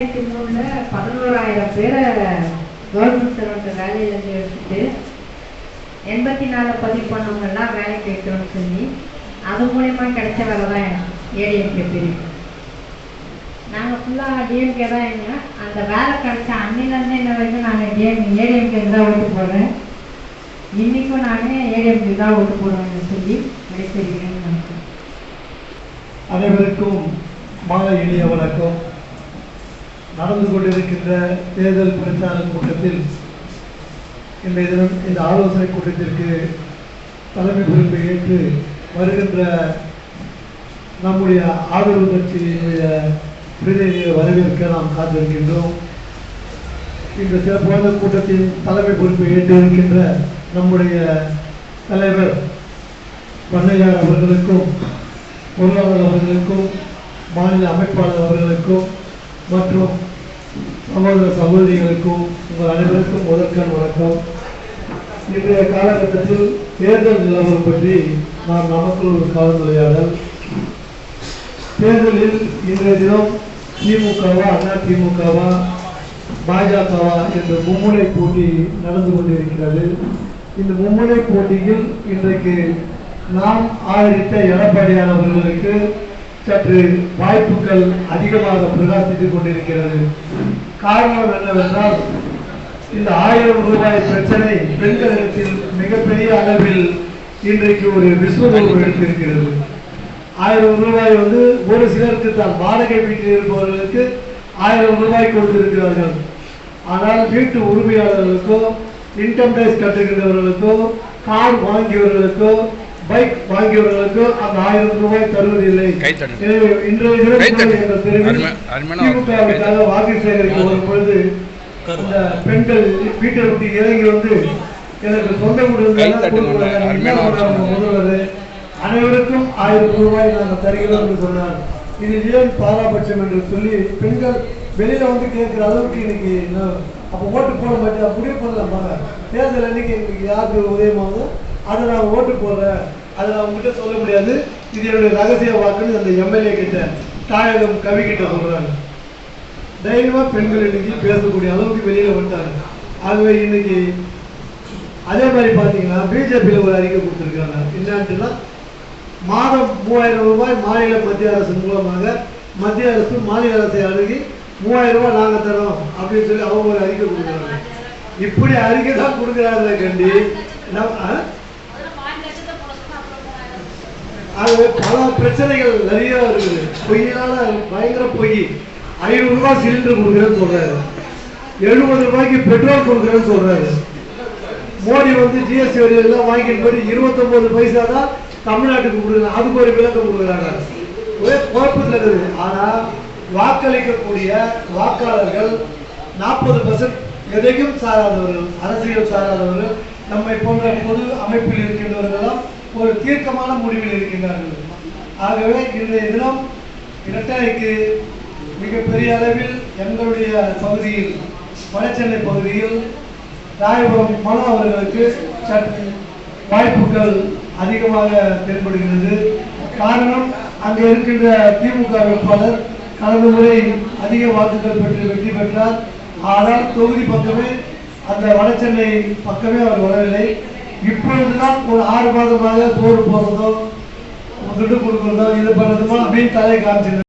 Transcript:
ரெண்டாயிரத்தி மூணுல பதினோராயிரம் பேரை கவர்மெண்ட் சர்வெண்ட் வேலையிலேருந்து எடுத்துட்டு எண்பத்தி நாலு பதிவு பண்ணவங்கெல்லாம் வேலைக்கு எடுத்தோம்னு சொல்லி அது மூலயமா கிடைச்ச வேலை தான் ஏடிஎம்கே பிரிவு நாங்கள் ஃபுல்லாக டிஎம்கே தான் எங்க. அந்த வேலை கிடைச்ச அன்னிலேருந்து இன்ன வரைக்கும் நாங்கள் டிஎம் ஏடிஎம்கே தான் ஓட்டு போடுறேன். இன்றைக்கும் நான் ஏடிஎம்கே தான் ஓட்டு போடுவோம்னு சொல்லி விடைபெறுகிறேன் நினைக்கிறேன். அனைவருக்கும் மாலை இனிய வணக்கம். நடந்து கொண்டிருக்கின்ற தேர்தல் பிரச்சார கூட்டத்தில் இன்றைய தினம் இந்த ஆலோசனை கூட்டத்திற்கு தலைமை பொறுப்பை ஏற்று வருகின்ற நம்முடைய ஆதரவு கட்சியினுடைய பிரதிநிதியை வரவேற்க நாம் காத்திருக்கின்றோம். இந்த சிறப்பான கூட்டத்தின் தலைமை பொறுப்பை ஏற்று இருக்கின்ற நம்முடைய தலைவர் பண்ணையார் அவர்களுக்கும் பொருளாளர் அவர்களுக்கும் மாநில அமைப்பாளர் அவர்களுக்கும் மற்றும் சகோதர சகோதரிகளுக்கும் உங்கள் அனைவருக்கும் முதற்கண் வணக்கம். இன்றைய காலகட்டத்தில் தேர்தல் நிலவரம் பற்றி நாம் நமக்குள் ஒரு கலந்துரையாடல் தேர்தலில் இன்றைய தினம் திமுகவா அண்ணா திமுகவா பாஜகவா என்ற மும்முனை போட்டி நடந்து கொண்டிருக்கிறது. இந்த மும்முனை போட்டியில் இன்றைக்கு நாம் ஆதரித்த எடப்பாடியார் அவர்களுக்கு சற்று வாய்ப்புகள் அதிகமாக பிரகாசித்துக் கொண்டிருக்கிறது. காரணம் என்னவென்றால் இந்த ஆயிரம் ரூபாய் பிரச்சனை பெண்களிடத்தில் மிகப்பெரிய அளவில் இன்றைக்கு ஒரு விஸ்வரூபம் எடுத்திருக்கிறது. ஆயிரம் ரூபாய் வந்து ஒரு சிலருக்கு தான் வாடகை வீட்டில் இருப்பவர்களுக்கு ஆயிரம் ரூபாய் கொடுத்திருக்கிறார்கள். ஆனால் வீட்டு உரிமையாளர்களுக்கோ இன்கம் டேக்ஸ் கட்டுகின்றவர்களுக்கோ கார் வாங்கியவர்களுக்கோ பைக் வாங்கியவர்களுக்கோ அந்த ஆயிரம் ரூபாய் தருவதில்லை. எனவே இன்றைய. திமுகவுக்காக வாக்கு சேகரிக்க வரும் பொழுது அந்த பெண்கள் வீட்டை விட்டு இறங்கி வந்து எனக்கு சொந்த முதல்வர்? அனைவருக்கும் ஆயிரம் ரூபாய் நாங்கள் தருகிறோம் என்று சொன்னார். இது ஏன் பாராபட்சம் என்று சொல்லி பெண்கள் வெளியில வந்து கேட்கிற அளவுக்கு இன்னைக்கு என்ன- அப்ப ஓட்டு போட மாட்டேன் அப்படியே போடலாம் பாருங்க தேர்தல் அன்னைக்கு எங்களுக்கு யாருக்கு உதயமாகுதோ அதை நான் ஓட்டு போடுறேன். அதை நான் உங்ககிட்ட சொல்ல முடியாது. இது என்னுடைய ரகசிய வாக்குன்னு அந்த எம்எல்ஏ கிட்ட தாயகம் கவி கிட்ட சொல்றாங்க தைரியமா பெண்கள் இன்னைக்கு பேசக்கூடிய அளவுக்கு வெளியில வந்துட்டாங்க. ஆகவே இன்னைக்கு அதே மாதிரி பார்த்தீங்கன்னா பிஜேபியில் ஒரு அறிக்கை கொடுத்துருக்காங்க. என்னன்னா மாதம் மூவாயிரம் ரூபாய் மாநில மத்திய அரசு மூலமாக மத்திய அரசு மாநில அரசை அணுகி மூவாயிரம் ரூபாய் நாங்க தரோம் அப்படின்னு சொல்லி அவங்க ஒரு அறிக்கை கொடுக்குறாங்க. இப்படி அறிக்கை தான் கொடுக்குறாங்க கண்டி. நம்ம ஆகவே பல பிரச்சனைகள் நிறைய இருக்குது. பொய்யால பயங்கர பொய். ஐநூறு ரூபாய் சிலிண்டர் கொடுக்குறேன்னு சொல்றாரு. எழுபது ரூபாய்க்கு பெட்ரோல் கொடுக்குறேன்னு சொல்றாரு. மோடி வந்து ஜிஎஸ்டி வரி எல்லாம் வாங்கிட்டு போய் இருபத்தொன்பது பைசா தான் தமிழ்நாட்டுக்கு கொடுக்குறாங்க அதுக்கு ஒரு விளக்கம் கொடுக்குறாங்க ஒரே குழப்பத்தில் இருக்குது. ஆனால் வாக்களிக்கக்கூடிய வாக்காளர்கள் நாற்பது பர்சன்ட் எதையும் சாராதவர்கள் அரசியல் சாராதவர்கள் நம்மை போன்ற பொது அமைப்பில் இருக்கின்றவர்கள் ஒரு தீர்க்கமான முடிவில் இருக்கின்றார்கள். ஆகவே இன்றைய தினம் இரட்டைக்கு மிகப்பெரிய அளவில் எங்களுடைய பகுதியில் வடசென்னை பகுதியில் ராயபுரம் மனோ அவர்களுக்கு சற்று வாய்ப்புகள் அதிகமாக தென்படுகிறது. காரணம் அங்கே இருக்கின்ற திமுக வேட்பாளர் கடந்த முறை அதிக வாக்குகள் பெற்று வெற்றி பெற்றார். ஆனால் தொகுதி பக்கமே அந்த வடசென்னை பக்கமே அவர் வரவில்லை. இப்பொழுதுதான் ஒரு ஆறு மாதமாக சோறு போடுறதோ துட்டு கொடுக்குறதோ இது பண்ணுறதுமோ அப்படின்னு தலை காமிச்சிருந்தார்